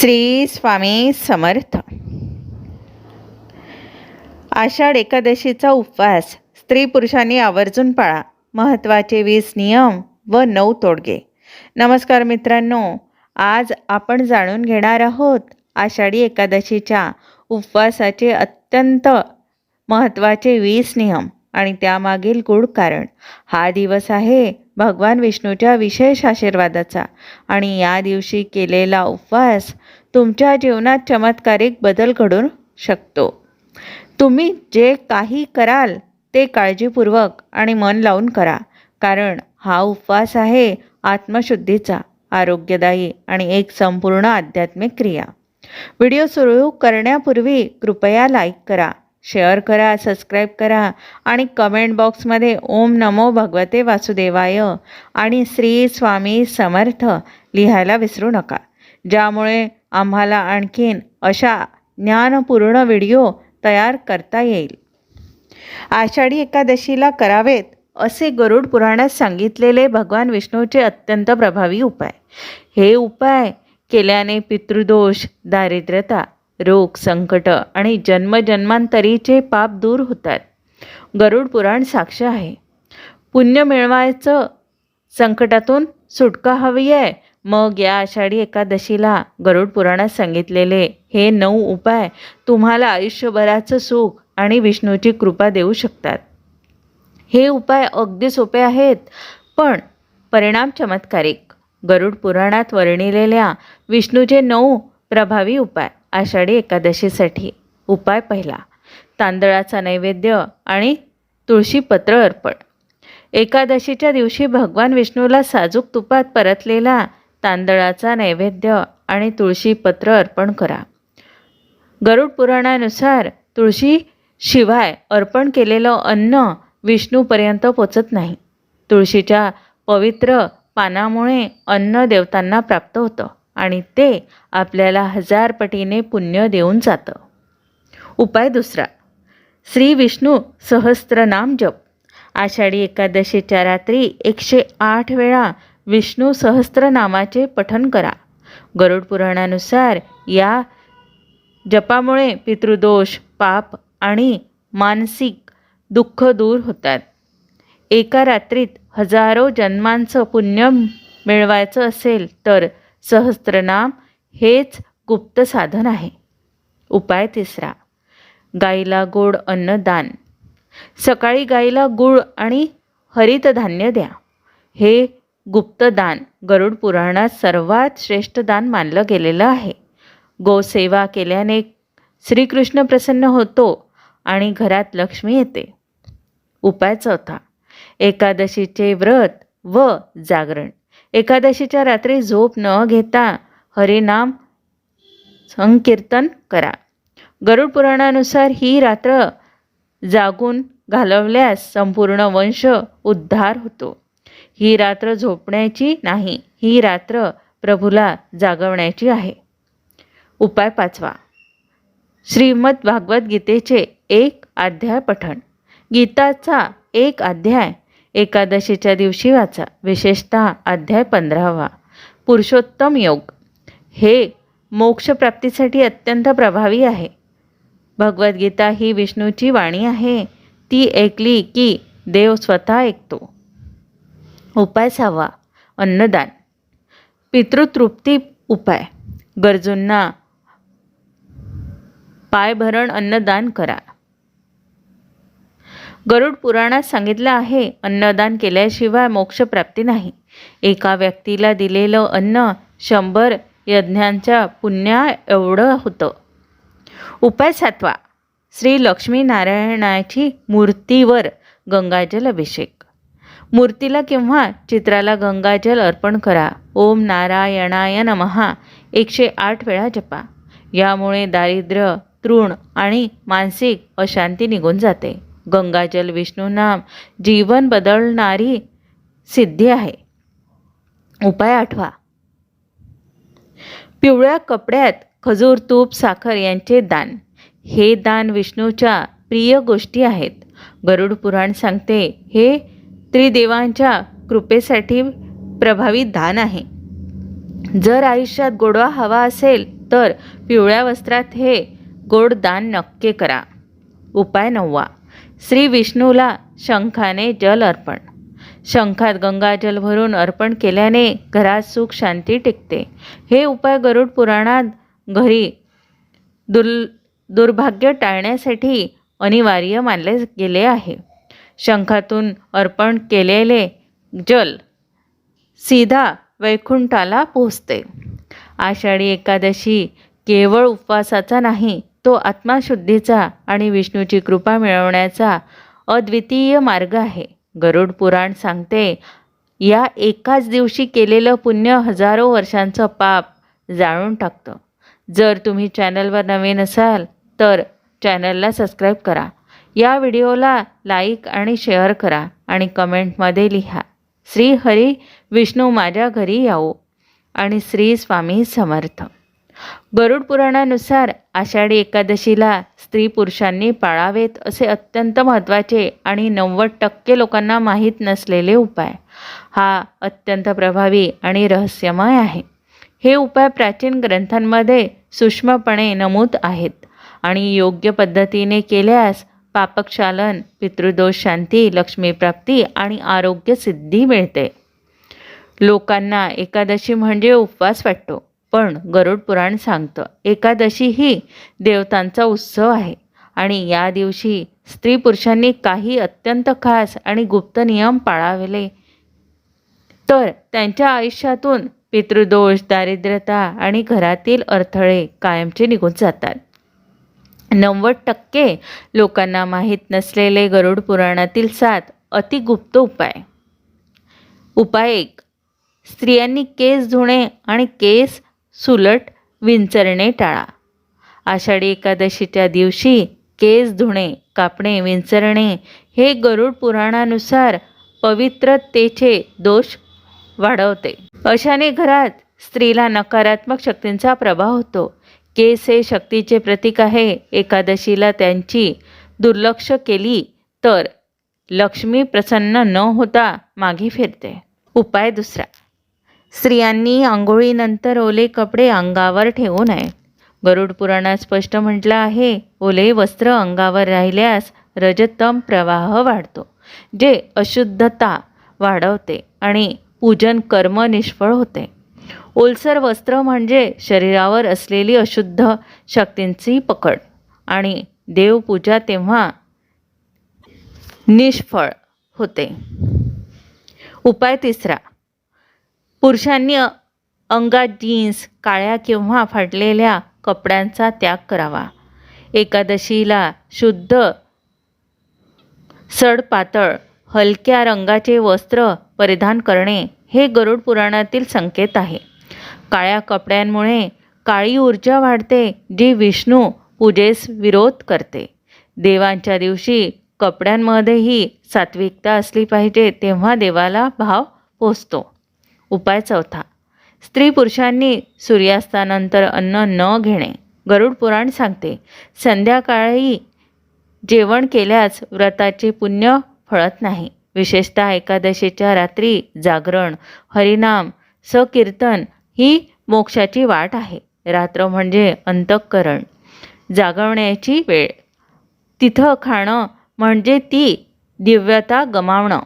श्री स्वामी समर्थ. आषाढ एकादशीचा उपवास स्त्री पुरुषांनी आवर्जून पाळा. महत्त्वाचे वीस नियम व नऊ तोडगे. नमस्कार मित्रांनो आज आपण जाणून घेणार आहोत आषाढी एकादशीच्या उपवासाचे अत्यंत महत्त्वाचे वीस नियम आणि त्यामागील गूढ कारण. हा दिवस आहे भगवान विष्णूच्या विशेष आशीर्वादाचा आणि या दिवशी केलेला उपवास तुमच्या जीवनात चमत्कारिक बदल घडून शकतो. तुम्ही जे काही कराल ते काळजीपूर्वक आणि मन लावून करा कारण हा उपवास आहे आत्मशुद्धीचा आरोग्यदायी आणि एक संपूर्ण आध्यात्मिक क्रिया. व्हिडिओ सुरू करण्यापूर्वी कृपया लाईक करा शेअर करा सबस्क्राईब करा आणि कमेंट बॉक्समध्ये ओम नमो भगवते वासुदेवाय आणि श्री स्वामी समर्थ लिहायला विसरू नका. ज्यामुळे आम्हाला आणखीन अशा ज्ञानपूर्ण व्हिडिओ तयार करता येईल. आषाढी एकादशीला करावेत असे गरुड पुराणात सांगितलेले भगवान विष्णूचे अत्यंत प्रभावी उपाय. हे उपाय केल्याने पितृदोष दारिद्र्यता रोग संकट आणि जन्मजन्मांतरीचे पाप दूर होतात. गरुड पुराण साक्ष आहे. पुण्य मिळवायचं संकटातून सुटका हवी आहे मग या आषाढी एकादशीला गरुड पुराणात सांगितलेले हे नऊ उपाय तुम्हाला आयुष्यभराचं सुख आणि विष्णूची कृपा देऊ शकतात. हे उपाय अगदी सोपे आहेत पण परिणाम चमत्कारिक. गरुड पुराणात वर्णिलेल्या विष्णूचे नऊ प्रभावी उपाय आषाढी एकादशीसाठी. उपाय पहिला तांदळाचा नैवेद्य आणि तुळशीपत्र अर्पण. एकादशीच्या दिवशी भगवान विष्णूला साजूक तुपात परतलेला तांदळाचा नैवेद्य आणि तुळशीपत्र अर्पण करा. गरुड पुराणानुसार तुळशी शिवाय अर्पण केलेलं अन्न विष्णूपर्यंत पोचत नाही. तुळशीच्या पवित्र पानामुळे अन्न देवतांना प्राप्त होतं आणि ते आपल्याला हजार पटीने पुण्य देऊन जातं. उपाय दुसरा श्री विष्णू सहस्त्रनाम जप. आषाढी एकादशीच्या रात्री एकशे आठ वेळा विष्णू सहस्त्रनामाचे पठन करा. गरुड पुराणानुसार या जपामुळे पितृदोष पाप आणि मानसिक दुःख दूर होतात. एका रात्रीत हजारो जन्मांचं पुण्य मिळवायचं असेल तर सहस्त्रनाम हेच गुप्त साधन आहे. उपाय तिसरा गाईला गोड अन्नदान सकाळी गाईला गूळ आणि हरित धान्य द्या. हे गुप्तदान. गरुड पुराणात सर्वात श्रेष्ठ दान मानलं गेलेलं आहे. गोसेवा केल्याने श्रीकृष्ण प्रसन्न होतो आणि घरात लक्ष्मी येते. उपाय चौथा. एकादशीचे व्रत व जागरण. एकादशीच्या रात्री झोप न घेता हरिनाम संकीर्तन करा. गरुड पुराणानुसार ही रात्र जागून घालवल्यास संपूर्ण वंश उद्धार होतो. ही रात्र झोपण्याची नाही ही रात्र प्रभूला जागवण्याची आहे. उपाय पाचवा. श्रीमद भागवद्गीतेचे एक अध्याय पठण. गीताचा एक अध्याय एकादशीच्या दिवशी वाचा. विशेषतः अध्याय पंधरावा. पुरुषोत्तम योग. हे मोक्षप्राप्तीसाठी अत्यंत प्रभावी आहे. भगवद्गीता ही विष्णूची वाणी आहे. ती ऐकली की देव स्वतः ऐकतो. उपाय सहावा अन्नदान. पितृतृप्ती उपाय. गरजूंना पायभरण अन्नदान करा. गरुड पुराणात सांगितलं आहे अन्नदान केल्याशिवाय मोक्षप्राप्ती नाही. एका व्यक्तीला दिलेलं अन्न शंभर यज्ञांच्या पुण्या एवढं होतं. उपाय सातवा. श्री लक्ष्मीनारायणाची मूर्तीवर गंगाजल अभिषेक. मूर्तीला किंवा चित्राला गंगाजल अर्पण करा. ओम नारायणाय नमहा एकशे आठ वेळा जपा. यामुळे दारिद्र्य तृण आणि मानसिक अशांती निघून जाते. गंगाजल विष्णूनाम जीवन बदलणारी सिद्धी आहे. उपाय आठवा. पिवळ्या कपड्यात खजूर तूप साखर यांचे दान. हे दान विष्णूच्या प्रिय गोष्टी आहेत. गरुड पुराण सांगते हे त्रिदेवांच्या कृपेसाठी प्रभावी दान आहे. जर आयुष्यात गोडवा हवा असेल तर पिवळ्या वस्त्रात हे गोड दान नक्की करा. उपाय नववा. श्री विष्णूला शंखाने जल अर्पण. शंखात गंगाजल भरून अर्पण केल्याने घरात सुख शांती टिकते. हे उपाय गरुड पुराणात घरी दुर् दुर्भाग्य टाळण्यासाठी अनिवार्य मानले गेले आहे. शंखातून अर्पण केलेले जल सीधा वैकुंठाला पोचते आषाढी एकादशी केवळ उपवासाचा नाही तो आत्माशुद्धीचा आणि विष्णूची कृपा मिळवण्याचा अद्वितीय मार्ग आहे. गरुड पुराण सांगते या एकाच दिवशी केलेलं पुण्य हजारो वर्षांचं पाप जाळून टाकतं. जर तुम्ही चॅनलवर नवीन असाल तर चॅनलला सबस्क्राईब करा. या व्हिडिओला लाईक आणि शेअर करा आणि कमेंटमध्ये लिहा. श्री हरी विष्णू माझ्या घरी यावो. आणि श्री स्वामी समर्थ. गरुड पुराणानुसार आषाढी एकादशीला स्त्री पुरुषांनी पाळावेत असे अत्यंत महत्त्वाचे आणि नव्वद टक्के लोकांना माहीत नसलेले उपाय. हा अत्यंत प्रभावी आणि रहस्यमय आहे. हे उपाय प्राचीन ग्रंथांमध्ये सूक्ष्मपणे नमूद आहेत आणि योग्य पद्धतीने केल्यास पापक्षालन पितृदोष शांती लक्ष्मीप्राप्ती आणि आरोग्य सिद्धी मिळते. लोकांना एकादशी म्हणजे उपवास वाटतो पण गरुड पुराण सांगतं एकादशी ही देवतांचा उत्सव आहे आणि या दिवशी स्त्री पुरुषांनी काही अत्यंत खास आणि गुप्त नियम पाळावेले. तर त्यांच्या आयुष्यातून पितृदोष दारिद्र्यता आणि घरातील अडथळे कायमचे निघून जातात. नव्वद टक्के लोकांना माहीत नसलेले गरुड पुराणातील सात अतिगुप्त उपाय. उपाय एक स्त्रियांनी केस धुणे आणि केस सुलट विंचरणे टाळा. आषाढी एकादशीच्या दिवशी केस धुणे कापणे विंचरणे हे गरुड पुराणानुसार पवित्रतेचे दोष वाढवते. अशाने घरात स्त्रीला नकारात्मक शक्तींचा प्रभाव होतो. केस हे शक्तीचे प्रतीक आहे? एकादशीला त्यांची दुर्लक्ष केली तर लक्ष्मी प्रसन्न न होता मागे फिरते. उपाय दुसरा. स्त्रियांनी आंघोळीनंतर ओले कपडे अंगावर ठेवू नये. गरुड पुराणात स्पष्ट म्हटलं आहे ओले वस्त्र अंगावर राहिल्यास रजतम प्रवाह वाढतो जे अशुद्धता वाढवते आणि पूजन कर्म निष्फळ होते. ओलसर वस्त्र म्हणजे शरीरावर असलेली अशुद्ध शक्तींची पकड. आणि देवपूजा तेव्हा निष्फळ होते. उपाय तिसरा. पुरुषांनी अंगात जीन्स काळ्या किंवा फाटलेल्या कपड्यांचा त्याग करावा. एकादशीला शुद्ध सडपातळ हलक्या रंगाचे वस्त्र परिधान करणे हे गरुड पुराणातील संकेत आहे. काळ्या कपड्यांमुळे काळी ऊर्जा वाढते जी विष्णू पूजेस विरोध करते. देवांच्या दिवशी कपड्यांमध्येही सात्विकता असली पाहिजे तेव्हा देवाला भाव पोचतो उपाय चौथा. स्त्री पुरुषांनी सूर्यास्तानंतर अन्न न घेणे. गरुड पुराण सांगते संध्याकाळी जेवण केल्यास व्रताचे पुण्य फळत नाही. विशेषतः एकादशीच्या रात्री जागरण हरिनाम सकीर्तन ही मोक्षाची वाट आहे. रात्र म्हणजे अंतःकरण. जागवण्याची वेळ. तिथं खाणं म्हणजे ती दिव्यता गमावणं.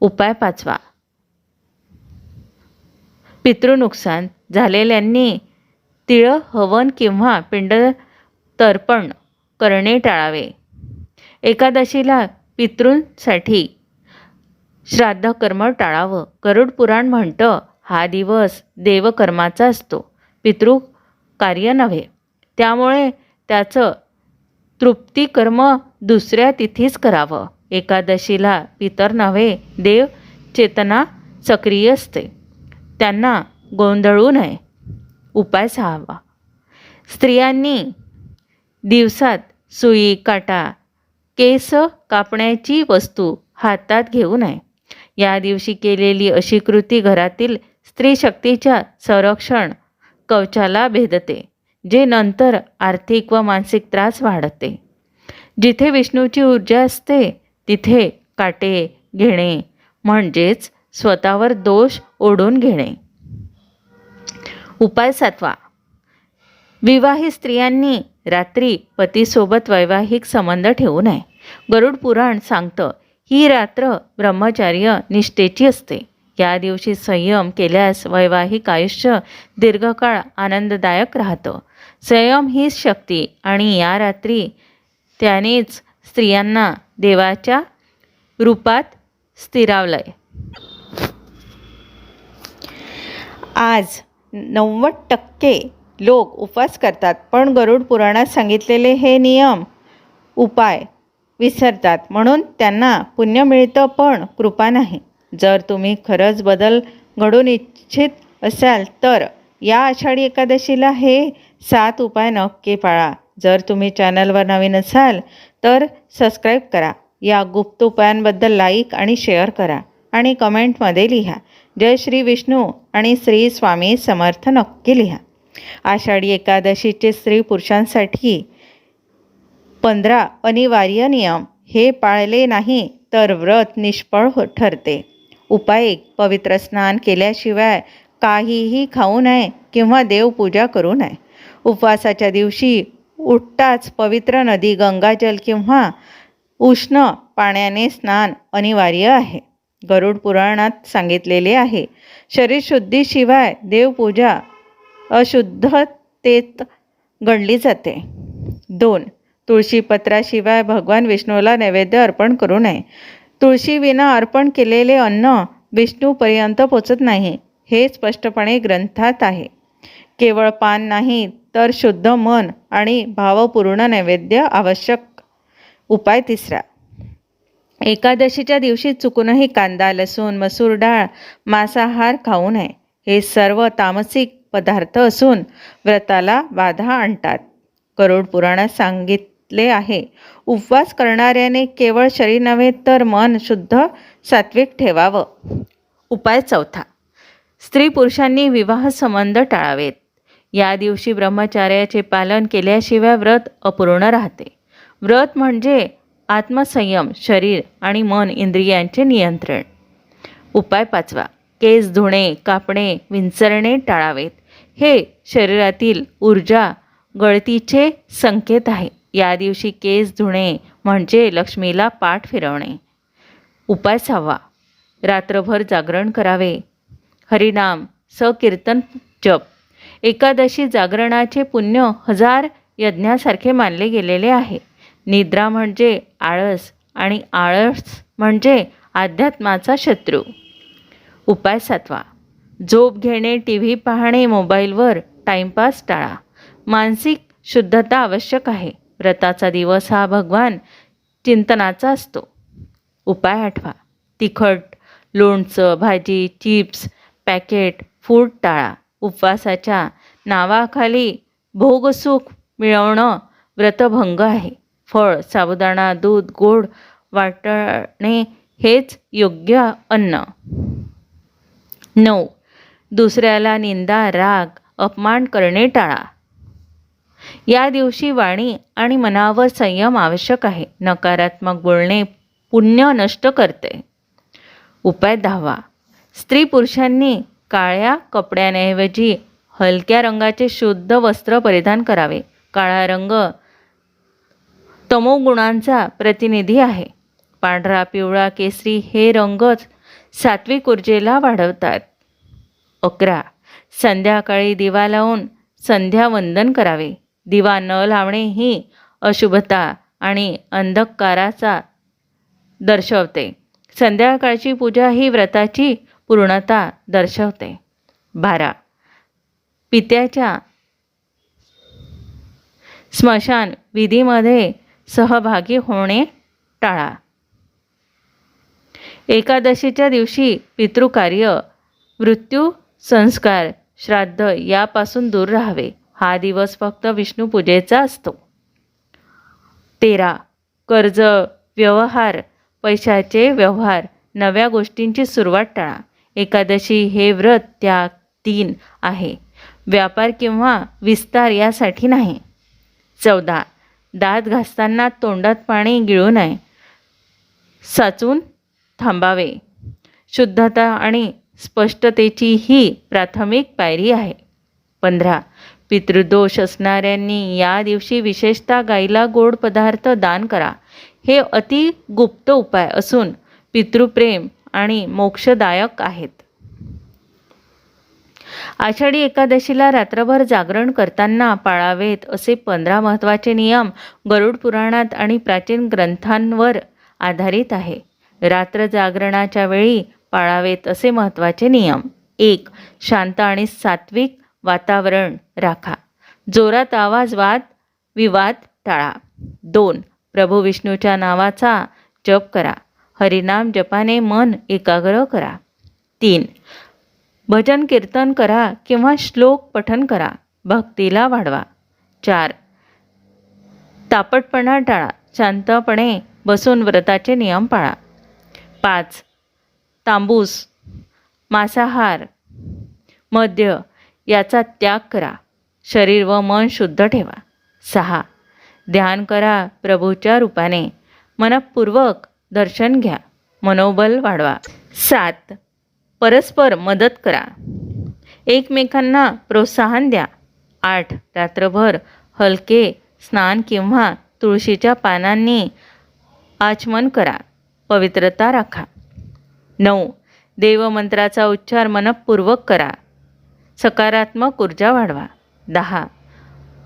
उपाय पाचवा. पितृनुकसान झालेल्यांनी तिळ हवन किंवा पिंड तर्पण करणे टाळावे. एकादशीला पितृंसाठी श्राद्धकर्म टाळावं. गरुड पुराण म्हणतं हा दिवस देवकर्माचा असतो. पितृ कार्य नव्हे. त्यामुळे त्याचं तृप्तिकर्म दुसऱ्या तिथीच करावं. एकादशीला पितर नव्हे देव चेतना सक्रिय असते. त्यांना गोंधळू नये. उपाय सहावा. स्त्रियांनी दिवसात सुई काटा केस कापण्याची वस्तू हातात घेऊ नये. या दिवशी केलेली अशी कृती घरातील स्त्री शक्तीच्या संरक्षण कवचाला भेदते जे नंतर आर्थिक व मानसिक त्रास वाढते. जिथे विष्णूची ऊर्जा असते तिथे काटे घेणे म्हणजेच स्वतःवर दोष ओढून घेणे. उपाय सातवा. विवाहित स्त्रियांनी रात्री पतीसोबत वैवाहिक संबंध ठेवू नये. गरुड पुराण सांगतं ही रात्र ब्रह्मचार्य निष्ठेची असते. या दिवशी संयम केल्यास वैवाहिक आयुष्य दीर्घकाळ आनंददायक राहतं. संयम हीच शक्ती आणि या रात्री त्यानेच स्त्रियांना देवाच्या रूपात स्थिरावलंय. आज नव्वद टक्के लोक उपवास करतात पण गरुड पुराणात सांगितलेले हे नियम उपाय विसरतात म्हणून त्यांना पुण्य मिळतं पण कृपा नाही. जर तुम्ही खरंच बदल घडून इच्छित असाल तर या आषाढी एकादशीला हे सात उपाय नक्की पाळा. जर तुम्ही चॅनलवर नवीन असाल तर सबस्क्राईब करा. या गुप्त उपायांबद्दल लाईक आणि शेअर करा आणि कमेंटमध्ये लिहा. जय श्री विष्णू आणि श्री स्वामी समर्थ नक्की लिहा. आषाढी एकादशीचे स्त्री पुरुषांसाठी पंधरा अनिवार्य नियम. हे पाळले नाही तर व्रत निष्फळ हो ठरते. उपाय एक पवित्र स्नान केल्याशिवाय काहीही खाऊ नये किंवा देवपूजा करू नये. उपवासाच्या दिवशी उठताच पवित्र नदी गंगाजल किंवा उष्ण पाण्याने स्नान अनिवार्य आहे. गरुड पुराणात सांगितलेले आहे शरीर शुद्धीशिवाय देवपूजा अशुद्धतेत गणली जाते. दोन तुळशीपत्राशिवाय भगवान विष्णूला नैवेद्य अर्पण करू नये. तुळशीविना अर्पण केलेले अन्न विष्णूपर्यंत पोचत नाही हे स्पष्टपणे ग्रंथात आहे. केवळ पान नाही तर शुद्ध मन आणि भावपूर्ण नैवेद्य आवश्यक. उपाय तिसरा. एकादशीच्या दिवशी चुकूनही कांदा लसूण मसूर डाळ मांसाहार खाऊ नये. हे सर्व तामसिक पदार्थ असून व्रताला बाधा आणतात. करोड पुराणात सांगितले आहे. उपवास करणाऱ्याने केवळ शरीर नव्हे तर मन शुद्ध सात्विक ठेवावं. उपाय चौथा. स्त्री पुरुषांनी विवाह संबंध टाळावेत. या दिवशी ब्रह्मचार्याचे पालन केल्याशिवाय व्रत अपूर्ण राहते. व्रत म्हणजे आत्मसंयम शरीर आणि मन इंद्रियांचे नियंत्रण. उपाय पाचवा. केस धुणे कापणे विंचरणे टाळावेत. हे शरीरातील ऊर्जा गळतीचे संकेत आहे. या दिवशी केस धुणे म्हणजे लक्ष्मीला पाठ फिरवणे. उपाय सहावा. रात्रभर जागरण करावे. हरिनाम सकीर्तन जप. एकादशी जागरणाचे पुण्य हजार यज्ञासारखे मानले गेलेले आहे. निद्रा म्हणजे आळस आणि आळस म्हणजे अध्यात्माचा शत्रू. उपाय सातवा. झोप घेणे टी व्ही पाहणे मोबाईलवर टाईमपास टाळा. मानसिक शुद्धता आवश्यक आहे. व्रताचा दिवस हा भगवान चिंतनाचा असतो. उपाय आठवा. तिखट लोणचं भाजी चिप्स पॅकेट फूड टाळा. उपवासाच्या नावाखाली भोगसुख मिळवणं व्रतभंग आहे. फळ साबुदाणा दूध गोड वाटणे हेच योग्य अन्न. नऊ. दुसऱ्याला निंदा राग अपमान करणे टाळा. या दिवशी वाणी आणि मनावर संयम आवश्यक आहे. नकारात्मक बोलणे पुण्य नष्ट करते. उपाय दहावा. स्त्री पुरुषांनी काळ्या कपड्यांऐवजी हलक्या रंगाचे शुद्ध वस्त्र परिधान करावे. काळा रंग तमोगुणांचा प्रतिनिधी आहे. पांढरा पिवळा केसरी हे रंगच सात्विक ऊर्जेला वाढवतात. अकरा. संध्याकाळी दिवा लावून संध्यावंदन करावे. दिवा न लावणे ही अशुभता आणि अंधकाराचा दर्शवते. संध्याकाळची पूजा ही व्रताची पूर्णता दर्शवते. बारा. पित्याच्या स्मशान विधीमध्ये सहभागी होणे टाळा. एकादशीच्या दिवशी पितृकार्य मृत्यू संस्कार श्राद्ध यापासून दूर राहावे. हा दिवस फक्त विष्णूपूजेचा असतो. तेरा. कर्ज व्यवहार पैशाचे व्यवहार नव्या गोष्टींची सुरुवात टाळा. एकादशी हे व्रत त्या तीन आहे. व्यापार किंवा विस्तार यासाठी नाही. चौदा. दात घासताना तोंडात पाणी गिळू नये. साचून थांबावे. शुद्धता आणि स्पष्टतेची ही प्राथमिक पायरी आहे. पंधरा. पितृदोष असणाऱ्यांनी या दिवशी विशेषतः गाईला गोड पदार्थ दान करा. हे अति गुप्त उपाय असून पितृप्रेम आणि मोक्षदायक आहेत. आषाढी एकादशीला रात्रभर जागरण करताना पाळावेत असे पंधरा महत्त्वाचे नियम गरुड पुराणात आणि प्राचीन ग्रंथांवर आधारित आहे. रात्र जागरणाच्या वेळी पाळावेत असे महत्त्वाचे नियम. एक शांत आणि सात्विक वातावरण राखा. जोरात आवाज वाद विवाद टाळा. दोन प्रभू विष्णूच्या नावाचा जप करा. हरिनाम जपाने मन एकाग्र करा. तीन भजन कीर्तन करा किंवा श्लोक पठन करा. भक्तीला वाढवा. चार तापटपणा टाळा. शांतपणे बसून व्रताचे नियम पाळा. पाच तांबूस मांसाहार मद्य याचा त्याग करा. शरीर व मन शुद्ध ठेवा. सहा. ध्यान करा प्रभूच्या रूपाने. मनपूर्वक दर्शन घ्या. मनोबल वाढवा. सात. परस्पर मदत करा. एकमेकांना प्रोत्साहन द्या. आठ. रात्रभर हलके स्नान किंवा तुळशीच्या पानांनी आचमन करा. पवित्रता राखा. नऊ. देवमंत्राचा उच्चार मनपूर्वक करा. सकारात्मक ऊर्जा वाढवा. दहा.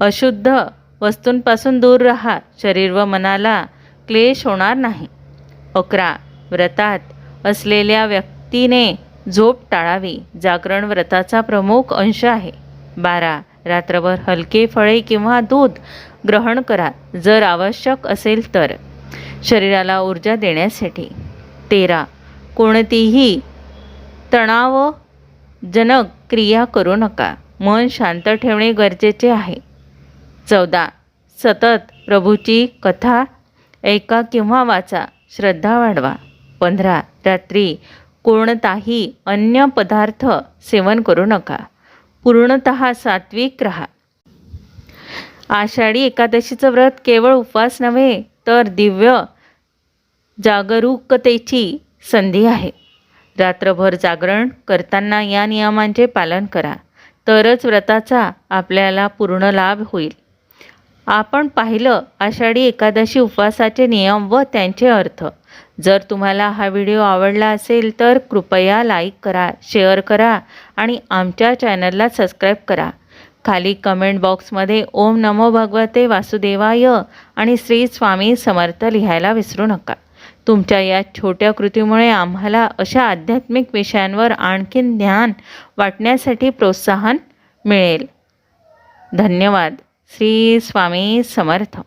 अशुद्ध वस्तूंपासून दूर राहा. शरीर व मनाला क्लेश होणार नाही. अकरा. व्रतात असलेल्या व्यक्तीने झोप टाळावी. जागरण व्रताचा प्रमुख अंश आहे. बारा. रात्रभर हलके फळे किंवा दूध ग्रहण करा. जर आवश्यक असेल तर. शरीराला ऊर्जा देण्यासाठी. तेरा. कोणतीही तणाव जनक क्रिया करू नका. मन शांत ठेवणे गरजेचे आहे. चौदा. सतत प्रभूची कथा ऐका किंवा वाचा. श्रद्धा वाढवा. पंधरा. रात्री कोणताही अन्य पदार्थ सेवन करू नका. पूर्णत सात्विक राहा. आषाढी एकादशीचं व्रत केवळ उपवास नव्हे तर दिव्य जागरूकतेची संधी आहे. रात्रभर जागरण करताना या नियमांचे पालन करा. तरच व्रताचा आपल्याला पूर्ण लाभ होईल. आपण पाहिलं आषाढी एकादशी उपवासाचे नियम व त्यांचे अर्थ. जर तुम्हाला हा व्हिडिओ आवडला असेल तर कृपया लाईक करा शेअर करा आणि आमच्या चॅनलला सबस्क्राईब करा. खाली कमेंट बॉक्समध्ये ओम नमो भगवते वासुदेवाय आणि श्री स्वामी समर्थ लिहायला विसरू नका. तुमच्या या छोट्या कृतीमुळे आम्हाला अशा आध्यात्मिक विषयांवर आणखीन ज्ञान वाटण्यासाठी प्रोत्साहन मिळेल. धन्यवाद. श्री स्वामी समर्थ.